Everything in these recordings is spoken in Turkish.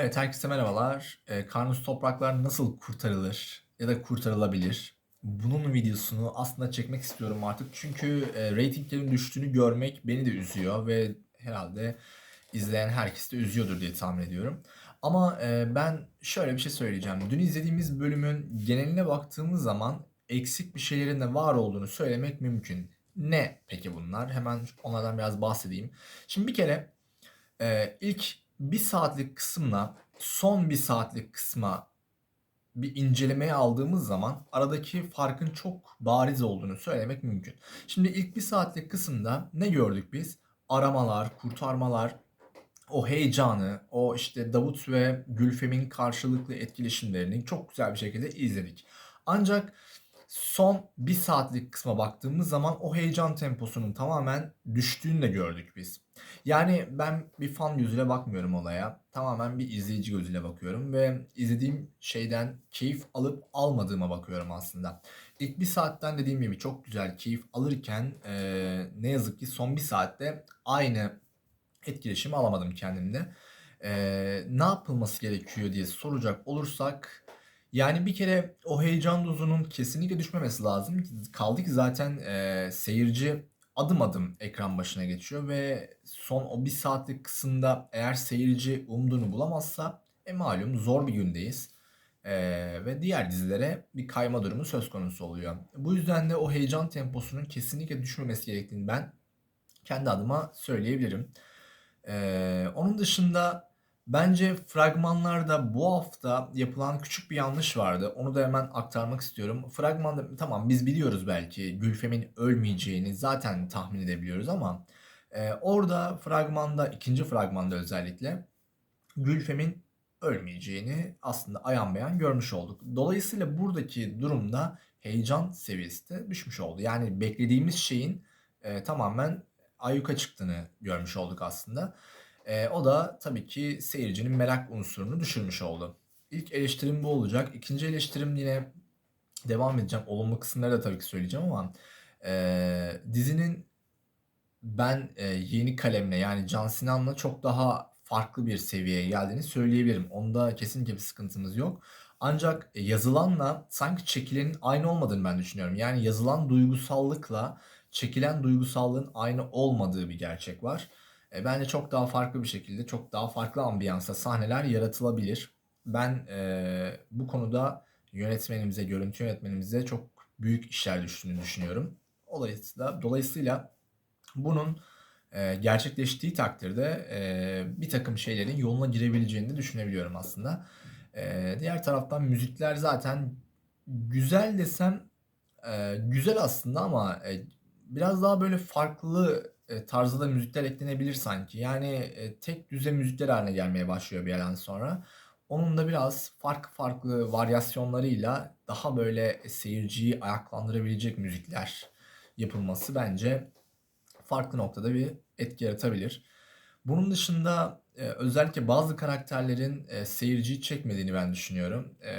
Evet, herkese merhabalar. Eee, Karnuz Topraklar nasıl kurtarılır ya da kurtarılabilir? Bunun videosunu aslında çekmek istiyorum artık. Çünkü eee, reytinglerin düştüğünü görmek beni de üzüyor ve herhalde izleyen herkes de üzüyordur diye tahmin ediyorum. Ama eee, ben şöyle bir şey söyleyeceğim. Dün izlediğimiz bölümün geneline baktığımız zaman eksik bir şeylerin de var olduğunu söylemek mümkün. Ne peki bunlar? Hemen onlardan biraz bahsedeyim. Şimdi bir kere Eee, ilk bir saatlik kısımla son bir saatlik kısma bir incelemeye aldığımız zaman aradaki farkın çok bariz olduğunu söylemek mümkün. Şimdi ilk bir saatlik kısımda ne gördük biz? Aramalar, kurtarmalar, o heyecanı, o işte Davut ve Gülfem'in karşılıklı etkileşimlerini çok güzel bir şekilde izledik. Ancak son bir saatlik kısma baktığımız zaman o heyecan temposunun tamamen düştüğünü de gördük biz. Yani ben bir fan gözüyle bakmıyorum olaya. Tamamen bir izleyici gözüyle bakıyorum ve izlediğim şeyden keyif alıp almadığıma bakıyorum aslında. İlk bir saatten dediğim gibi çok güzel keyif alırken eee, ne yazık ki son bir saatte aynı etkileşimi alamadım kendimde. Eee, ne yapılması gerekiyor diye soracak olursak yani bir kere o heyecan dozunun kesinlikle düşmemesi lazım. Kaldı ki zaten eee, seyirci adım adım ekran başına geçiyor ve son o bir saatlik kısımda eğer seyirci umduğunu bulamazsa e malum zor bir gündeyiz. Eee, ve diğer dizilere bir kayma durumu söz konusu oluyor. Bu yüzden de o heyecan temposunun kesinlikle düşmemesi gerektiğini ben kendi adıma söyleyebilirim. Eee, onun dışında bence fragmanlarda bu hafta yapılan küçük bir yanlış vardı. Onu da hemen aktarmak istiyorum. Fragmanda tamam biz biliyoruz belki Gülfem'in ölmeyeceğini zaten tahmin edebiliyoruz ama eee, orada fragmanda ikinci fragmanda özellikle Gülfem'in ölmeyeceğini aslında ayan beyan görmüş olduk. Dolayısıyla buradaki durumda heyecan seviyesi de düşmüş oldu. Yani beklediğimiz şeyin eee, tamamen ayyuka çıktığını görmüş olduk aslında. Eee, o da tabii ki seyircinin merak unsurunu düşürmüş oldu. İlk eleştirim bu olacak. İkinci eleştirim yine devam edeceğim. Olumlu kısımları da tabii ki söyleyeceğim ama eee, dizinin ben eee, yeni kalemle yani Can Sinan'la çok daha farklı bir seviyeye geldiğini söyleyebilirim. Onda kesinlikle bir sıkıntımız yok. Ancak yazılanla sanki çekilenin aynı olmadığını ben düşünüyorum. Yani yazılan duygusallıkla çekilen duygusallığın aynı olmadığı bir gerçek var. E, bence çok daha farklı bir şekilde, çok daha farklı ambiyansa sahneler yaratılabilir. Ben e, bu konuda yönetmenimize, görüntü yönetmenimize çok büyük işler düştüğünü düşünüyorum. Dolayısıyla, dolayısıyla bunun e, gerçekleştiği takdirde e, bir takım şeylerin yoluna girebileceğini de düşünebiliyorum aslında. E, diğer taraftan müzikler zaten güzel desem e, güzel aslında ama e, biraz daha böyle farklı e, tarzda da müzikler eklenebilir sanki. Yani e, tek düze müzikler haline gelmeye başlıyor bir yerden sonra. Onun da biraz farklı farklı varyasyonlarıyla daha böyle seyirciyi ayaklandırabilecek müzikler yapılması bence farklı noktada bir etki yaratabilir. Bunun dışında e, özellikle bazı karakterlerin e, seyirciyi çekmediğini ben düşünüyorum. E,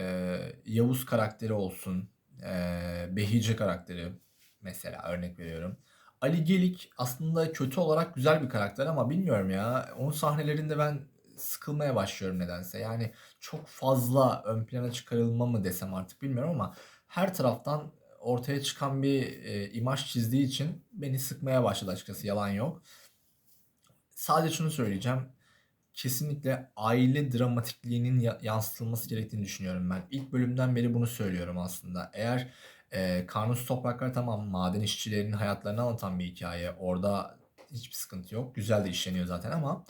Yavuz karakteri olsun, e, Behice karakteri mesela örnek veriyorum. Ali Gelik aslında kötü olarak güzel bir karakter ama bilmiyorum ya. Onun sahnelerinde ben sıkılmaya başlıyorum nedense. Yani çok fazla ön plana çıkarılma mı desem artık bilmiyorum ama her taraftan ortaya çıkan bir e, imaj çizdiği için beni sıkmaya başladı açıkçası yalan yok. Sadece şunu söyleyeceğim. Kesinlikle aile dramatikliğinin ya- yansıtılması gerektiğini düşünüyorum ben. İlk bölümden beri bunu söylüyorum aslında. Eğer e, Karnuz Topraklar tamam maden işçilerinin hayatlarını anlatan bir hikaye. Orada hiçbir sıkıntı yok. Güzel de işleniyor zaten ama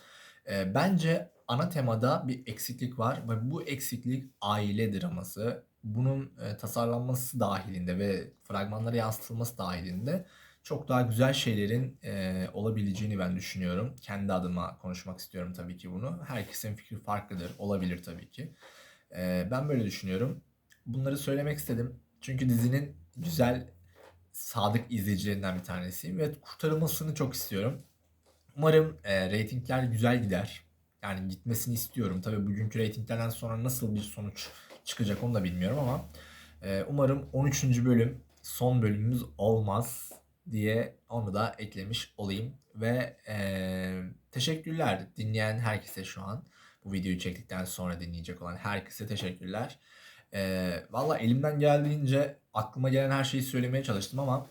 e, bence ana temada bir eksiklik var ve bu eksiklik aile draması. Bunun e, tasarlanması dahilinde ve fragmanlara yansıtılması dahilinde çok daha güzel şeylerin e, olabileceğini ben düşünüyorum. Kendi adıma konuşmak istiyorum tabii ki bunu. Herkesin fikri farklıdır, olabilir tabii ki. E, ben böyle düşünüyorum. Bunları söylemek istedim. Çünkü dizinin güzel, sadık izleyicilerinden bir tanesiyim ve kurtarılmasını çok istiyorum. Umarım e, reytingler güzel gider. Yani gitmesini istiyorum. Tabii bugünkü reytinglerden sonra nasıl bir sonuç çıkacak onu da bilmiyorum ama e, umarım 13. bölüm son bölümümüz olmaz diye onu da eklemiş olayım. Ve e, teşekkürler dinleyen herkese şu an. Bu videoyu çektikten sonra dinleyecek olan herkese teşekkürler. Eee valla elimden geldiğince aklıma gelen her şeyi söylemeye çalıştım ama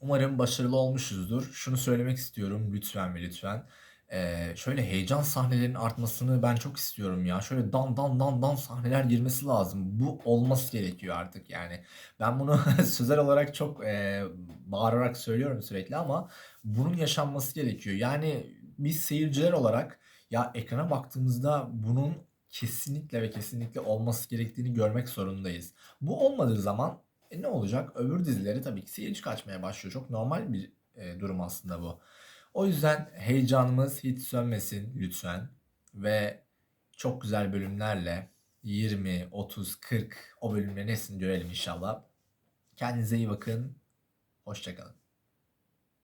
umarım başarılı olmuşuzdur. Şunu söylemek istiyorum lütfen ve lütfen. Eee, şöyle heyecan sahnelerinin artmasını ben çok istiyorum ya. Şöyle dan dan dan dan sahneler girmesi lazım. Bu olması gerekiyor artık yani. Ben bunu sözel olarak çok eee, bağırarak söylüyorum sürekli ama bunun yaşanması gerekiyor. Yani biz seyirciler olarak ya ekrana baktığımızda bunun kesinlikle ve kesinlikle olması gerektiğini görmek zorundayız. Bu olmadığı zaman e, ne olacak? Öbür dizileri tabii ki seyirci kaçmaya başlıyor. Çok normal bir e, durum aslında bu. O yüzden heyecanımız hiç sönmesin lütfen ve çok güzel bölümlerle 20, 30, 40 o bölümlerin hepsini görelim inşallah. Kendinize iyi bakın. Hoşçakalın.